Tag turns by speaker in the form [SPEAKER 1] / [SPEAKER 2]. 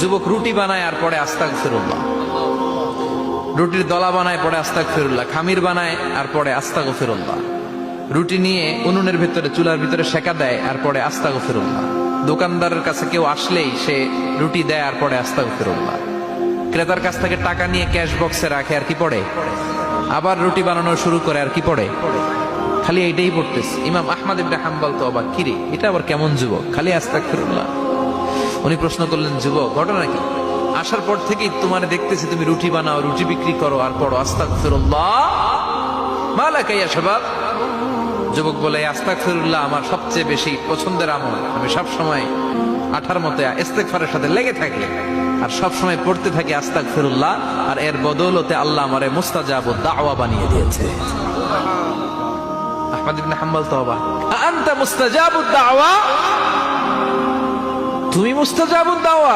[SPEAKER 1] যুবক রুটি বানায় আর পরে আস্তাক ফিরুল্লাহ রুটির দলা বানায় পরে আস্তাক ফিরুল্লাহ খামির বানায় আর পরে আস্তাক ফিরুল্লাহ রুটি নিয়ে উনুনের ভিতরে, চুলার ভিতরে সেকা দেয় আর পরে আস্তাক ফিরুল্লাহ দোকানদারের কাছে কেউ আসলেই সে রুটি দেয় আর পরে আস্তাক ফিরুল্লাহ ক্রেতার কাছ থেকে টাকা নিয়ে ক্যাশ বক্সে রাখে আর কি পড়ে? আবার রুটি বানানো শুরু করে আর কি পড়ে? খালি এইটাই পড়তেছে। ইমাম আহমদ ইবনে হাম্বল তো অবাক। কিরে, এটা আবার কেমন যুবক? খালি আস্তাক ফিরুল্লাহ উনি প্রশ্ন করলেন, যুবক, ঘটনা কি? আসার পর থেকেই তোমার দেখতেছি, তুমি রুটি বানাও, রুটি বিক্রি করো আর পড়ো। আস্তাক ফিরুল্লাহ যুবক বলে আস্তাক ফিরুল্লাহ আমার সবচেয়ে বেশি পছন্দের আমল। আমি সব সময় আঠার মতো ইস্তেগফারের সাথে লেগে থাকি আর সব সময় পড়তে থাকি আস্তাক ফিরুল্লাহ আর এর বদৌলতে আল্লাহ আমার মুস্তাজাব দাওয়া বানিয়ে দিয়েছে। আহমদ ইবনে হাম্বল তওবা। আনতা দাওয়া? তুমি মুস্তাজাবুদ দাওয়া